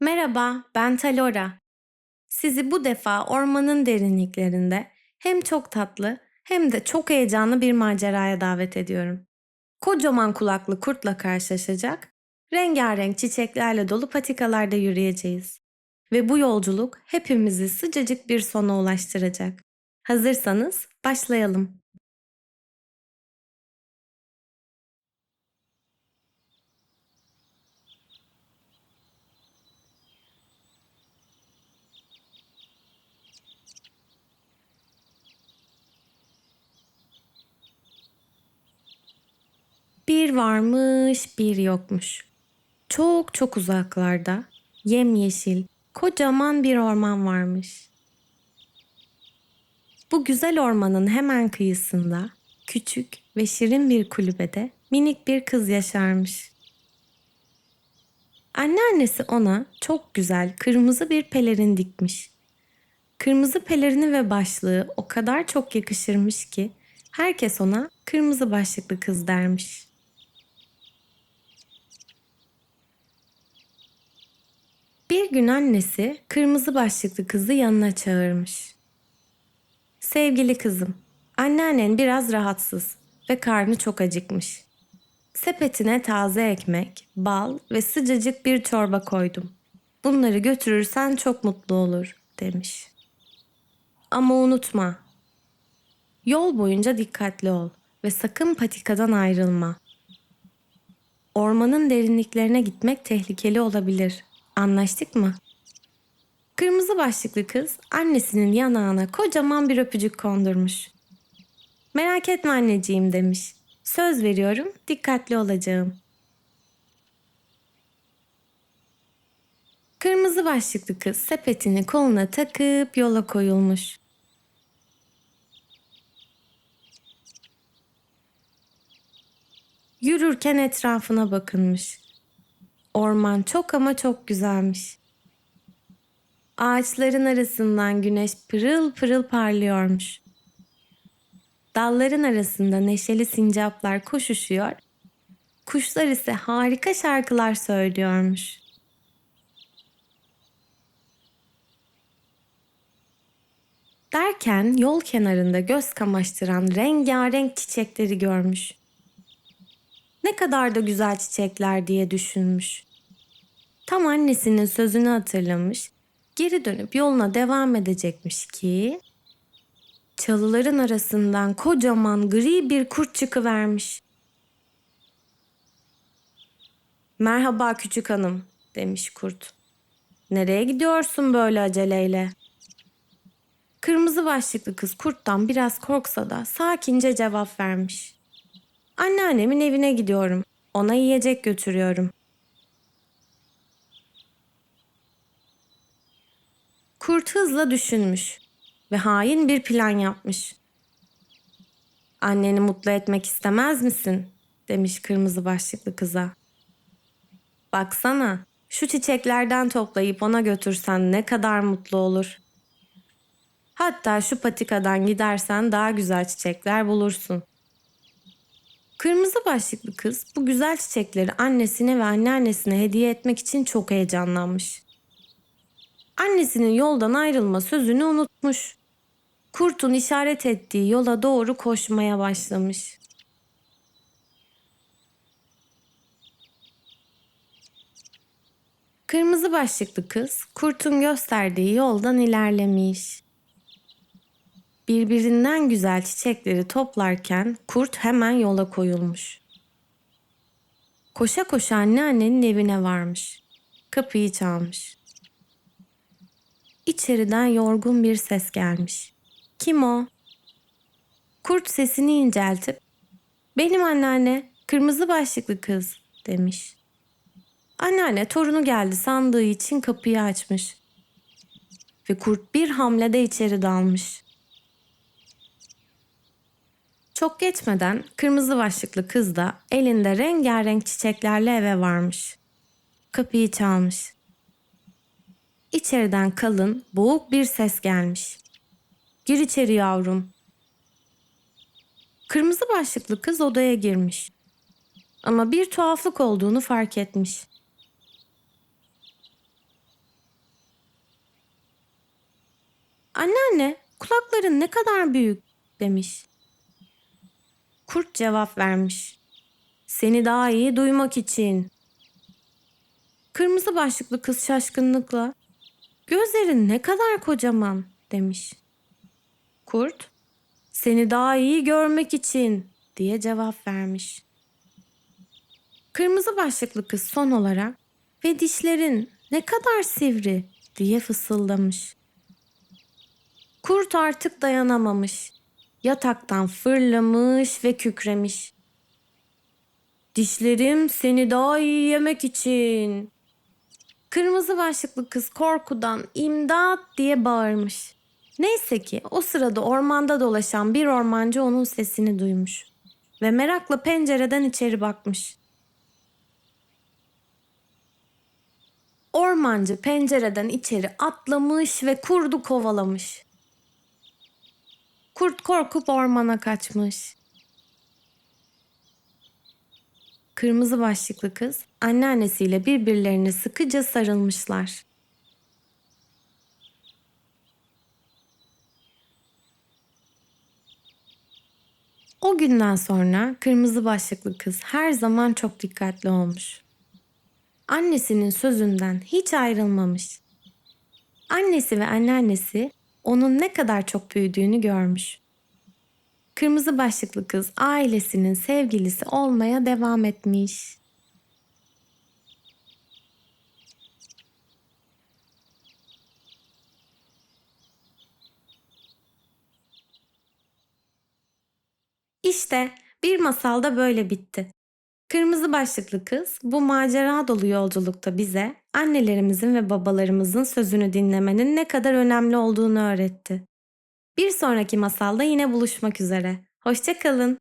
Merhaba, ben Talora. Sizi bu defa ormanın derinliklerinde hem çok tatlı hem de çok heyecanlı bir maceraya davet ediyorum. Kocaman kulaklı kurtla karşılaşacak, rengarenk çiçeklerle dolu patikalarda yürüyeceğiz. Ve bu yolculuk hepimizi sıcacık bir sona ulaştıracak. Hazırsanız başlayalım. Bir varmış, bir yokmuş. Çok çok uzaklarda, yemyeşil, kocaman bir orman varmış. Bu güzel ormanın hemen kıyısında, küçük ve şirin bir kulübede minik bir kız yaşarmış. Anneannesi ona çok güzel kırmızı bir pelerin dikmiş. Kırmızı pelerini ve başlığı o kadar çok yakışırmış ki herkes ona kırmızı başlıklı kız dermiş. Bir gün annesi kırmızı başlıklı kızı yanına çağırmış. Sevgili kızım, anneannen biraz rahatsız ve karnı çok acıkmış. Sepetine taze ekmek, bal ve sıcacık bir çorba koydum. Bunları götürürsen çok mutlu olur, demiş. Ama unutma, yol boyunca dikkatli ol ve sakın patikadan ayrılma. Ormanın derinliklerine gitmek tehlikeli olabilir. Anlaştık mı? Kırmızı başlıklı kız annesinin yanağına kocaman bir öpücük kondurmuş. Merak etme anneciğim demiş. Söz veriyorum dikkatli olacağım. Kırmızı başlıklı kız sepetini koluna takıp yola koyulmuş. Yürürken etrafına bakınmış. Orman çok ama çok güzelmiş. Ağaçların arasından güneş pırıl pırıl parlıyormuş. Dalların arasında neşeli sincaplar koşuşuyor, kuşlar ise harika şarkılar söylüyormuş. Derken yol kenarında göz kamaştıran rengarenk çiçekleri görmüş. Ne kadar da güzel çiçekler diye düşünmüş. Tam annesinin sözünü hatırlamış, geri dönüp yoluna devam edecekmiş ki çalıların arasından kocaman gri bir kurt çıkıvermiş. Merhaba küçük hanım demiş kurt. Nereye gidiyorsun böyle aceleyle? Kırmızı başlıklı kız kurttan biraz korksa da sakince cevap vermiş. Anneannemin evine gidiyorum. Ona yiyecek götürüyorum. Kurt hızla düşünmüş ve hain bir plan yapmış. Anneni mutlu etmek istemez misin? demiş kırmızı başlıklı kıza. Baksana, şu çiçeklerden toplayıp ona götürsen ne kadar mutlu olur. Hatta şu patikadan gidersen daha güzel çiçekler bulursun. Kırmızı başlıklı kız bu güzel çiçekleri annesine ve anneannesine hediye etmek için çok heyecanlanmış. Annesinin yoldan ayrılma sözünü unutmuş. Kurtun işaret ettiği yola doğru koşmaya başlamış. Kırmızı başlıklı kız kurtun gösterdiği yoldan ilerlemiş. Birbirinden güzel çiçekleri toplarken kurt hemen yola koyulmuş. Koşa koşa anneannenin evine varmış. Kapıyı çalmış. İçeriden yorgun bir ses gelmiş. Kim o? Kurt sesini inceltip benim anneanne kırmızı başlıklı kız demiş. Anneanne torunu geldi sandığı için kapıyı açmış. Ve kurt bir hamlede içeri dalmış. Çok geçmeden kırmızı başlıklı kız da elinde rengarenk çiçeklerle eve varmış. Kapıyı çalmış. İçeriden kalın, boğuk bir ses gelmiş. Gir içeri yavrum. Kırmızı başlıklı kız odaya girmiş. Ama bir tuhaflık olduğunu fark etmiş. Anneanne, kulakların ne kadar büyük demiş. Kurt cevap vermiş. Seni daha iyi duymak için. Kırmızı başlıklı kız şaşkınlıkla gözlerin ne kadar kocaman demiş. Kurt seni daha iyi görmek için diye cevap vermiş. Kırmızı başlıklı kız son olarak ve dişlerin ne kadar sivri diye fısıldamış. Kurt artık dayanamamış. Yataktan fırlamış ve kükremiş. Dişlerim seni daha iyi yemek için. Kırmızı başlıklı kız korkudan imdat diye bağırmış. Neyse ki o sırada ormanda dolaşan bir ormancı onun sesini duymuş ve merakla pencereden içeri bakmış. Ormancı pencereden içeri atlamış ve kurdu kovalamış. Kurt korkup ormana kaçmış. Kırmızı başlıklı kız anneannesiyle birbirlerine sıkıca sarılmışlar. O günden sonra kırmızı başlıklı kız her zaman çok dikkatli olmuş. Annesinin sözünden hiç ayrılmamış. Annesi ve anneannesi onun ne kadar çok büyüdüğünü görmüş. Kırmızı başlıklı kız ailesinin sevgilisi olmaya devam etmiş. İşte bir masal da böyle bitti. Kırmızı başlıklı kız bu macera dolu yolculukta bize annelerimizin ve babalarımızın sözünü dinlemenin ne kadar önemli olduğunu öğretti. Bir sonraki masalda yine buluşmak üzere. Hoşçakalın.